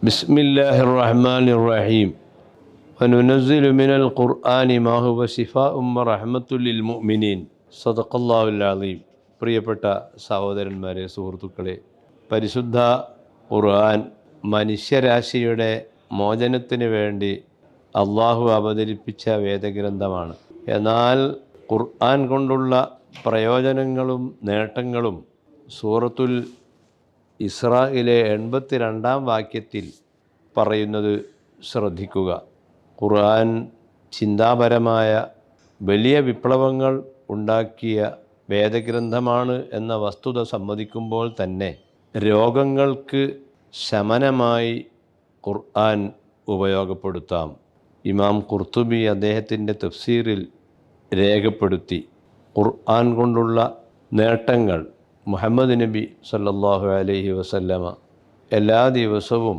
بسم الله الرحمن الرحيم وننزل من القرآن ما هو شفاء ورحمة للمؤمنين صدق الله العظيم പ്രിയപ്പെട്ട സഹോദരന്മാരെ സുഹൃത്തുക്കളെ പരിശുദ്ധ ഖുർആൻ മനുഷ്യരാശിയുടെ മോചനത്തിന് വേണ്ടി അള്ളാഹു അവതരിപ്പിച്ച വേദഗ്രന്ഥമാണ് എന്നാൽ ഖുർആൻ കൊണ്ടുള്ള പ്രയോജനങ്ങളും നേട്ടങ്ങളും സൂറത്തുൽ ഇസ്രായിലെ എൺപത്തി രണ്ടാം വാക്യത്തിൽ പറയുന്നത് ശ്രദ്ധിക്കുക. ഖുർആൻ ചിന്താപരമായ വലിയ വിപ്ലവങ്ങൾ ഉണ്ടാക്കിയ വേദഗ്രന്ഥമാണ് എന്ന വസ്തുത സമ്മതിക്കുമ്പോൾ തന്നെ രോഗങ്ങൾക്ക് ശമനമായി ഖുർആൻ ഉപയോഗപ്പെടുത്താം. ഇമാം ഖുർത്തുബി അദ്ദേഹത്തിന്റെ തഫ്സീറിൽ രേഖപ്പെടുത്തി ഖുർആൻ കൊണ്ടുള്ള നേട്ടങ്ങൾ മുഹമ്മദ് നബി സല്ലല്ലാഹു അലൈഹി വസല്ലമ എല്ലാ ദിവസവും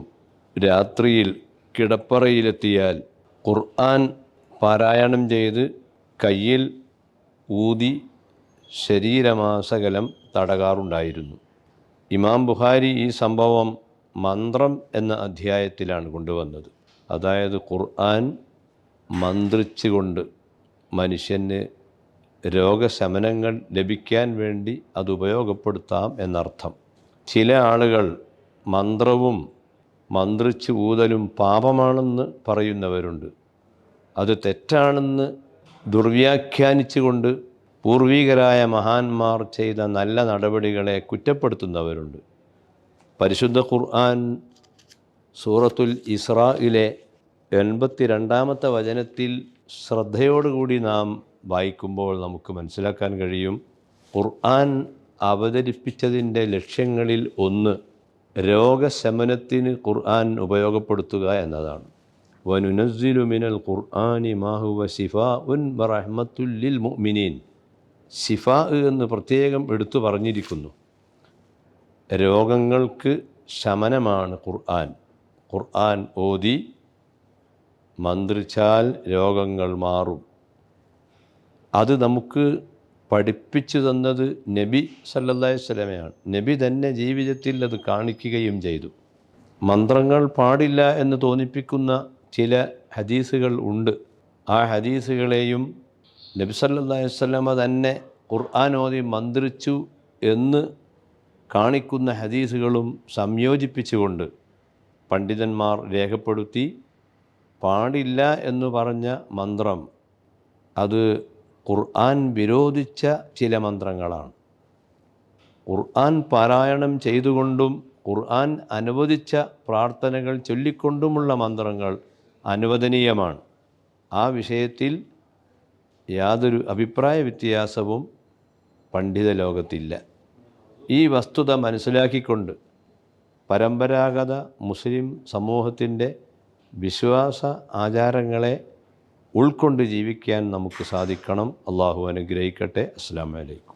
രാത്രിയിൽ കിടപ്പറയിലെത്തിയാൽ ഖുർആൻ പാരായണം ചെയ്ത് കയ്യിൽ ഊതി ശരീരമാസകലം തടകാറുണ്ടായിരുന്നു. ഇമാം ബുഖാരി ഈ സംഭവം മന്ത്രം എന്ന അധ്യായത്തിലാണ് കൊണ്ടുവന്നത്. അതായത് ഖുർആൻ മന്ത്രിച്ചുകൊണ്ട് മനുഷ്യന് രോഗശമനങ്ങൾ ലഭിക്കാൻ വേണ്ടി അത് ഉപയോഗപ്പെടുത്താം എന്നർത്ഥം. ചില ആളുകൾ മന്ത്രവും മന്ത്രിച്ച് ഊതലും പാപമാണെന്ന് പറയുന്നവരുണ്ട്. അത് തെറ്റാണെന്ന് ദുർവ്യാഖ്യാനിച്ചുകൊണ്ട് പൂർവീകരായ മഹാന്മാർ ചെയ്ത നല്ല നടപടികളെ കുറ്റപ്പെടുത്തുന്നവരുണ്ട്. പരിശുദ്ധ ഖുർആൻ സൂറത്തുൽ ഇസ്രായിലെ എൺപത്തി രണ്ടാമത്തെ വചനത്തിൽ ശ്രദ്ധയോടുകൂടി നാം വായിക്കുമ്പോൾ നമുക്ക് മനസ്സിലാക്കാൻ കഴിയും. ഖുർആൻ അവതരിപ്പിച്ചതിന്റെ ലക്ഷ്യങ്ങളിൽ ഒന്ന് രോഗശമനത്തിന് ഖുർആൻ ഉപയോഗപ്പെടുത്തുക എന്നതാണ്. വനുനസ്സിലു മിനൽ ഖുർആനി മാഹുവ ശിഫാ ഉൻ റഹ്മത്തുല്ലിൽ മുഅ്മിനീൻ. ശിഫാ എന്ന് പ്രത്യേകം എടുത്തു പറഞ്ഞിരിക്കുന്നു. രോഗങ്ങൾക്ക് ശമനമാണ് ഖുർആൻ. ഖുർആൻ ഓതി മന്ത്രിച്ചാൽ രോഗങ്ങൾ മാറും. അത് നമുക്ക് പഠിപ്പിച്ചു തന്നത് നബി സല്ലല്ലാഹു സ്വലമയാണ് നബി തന്നെ ജീവിതത്തിൽ അത് കാണിക്കുകയും ചെയ്തു. മന്ത്രങ്ങൾ പാടില്ല എന്ന് തോന്നിപ്പിക്കുന്ന ചില ഹദീസുകൾ ഉണ്ട്. ആ ഹദീസുകളെയും നബി സല്ലല്ലാഹു വല്ലമ തന്നെ ഖുർആൻ ഓതി മന്ത്രിച്ചു എന്ന് കാണിക്കുന്ന ഹദീസുകളും സംയോജിപ്പിച്ചുകൊണ്ട് പണ്ഡിതന്മാർ രേഖപ്പെടുത്തി പാടില്ല എന്ന് പറഞ്ഞ മന്ത്രം അത് ഖുർആൻ വിരോധിച്ച ചില മന്ത്രങ്ങളാണ്. ഖുർആൻ പാരായണം ചെയ്തുകൊണ്ടും ഖുർആൻ അനുവദിച്ച പ്രാർത്ഥനകൾ ചൊല്ലിക്കൊണ്ടുമുള്ള മന്ത്രങ്ങൾ അനുവദനീയമാണ്. ആ വിഷയത്തിൽ യാതൊരു അഭിപ്രായ വ്യത്യാസവും പണ്ഡിത ലോകത്തില്ല. ഈ വസ്തുത മനസ്സിലാക്കിക്കൊണ്ട് പരമ്പരാഗത മുസ്ലിം സമൂഹത്തിന്റെ വിശ്വാസ ആചാരങ്ങളെ ഉൾക്കൊണ്ട് ജീവിക്കാൻ നമുക്ക് സാധിക്കണം. അള്ളാഹു അനുഗ്രഹിക്കട്ടെ. അസ്സാം വലൈക്കും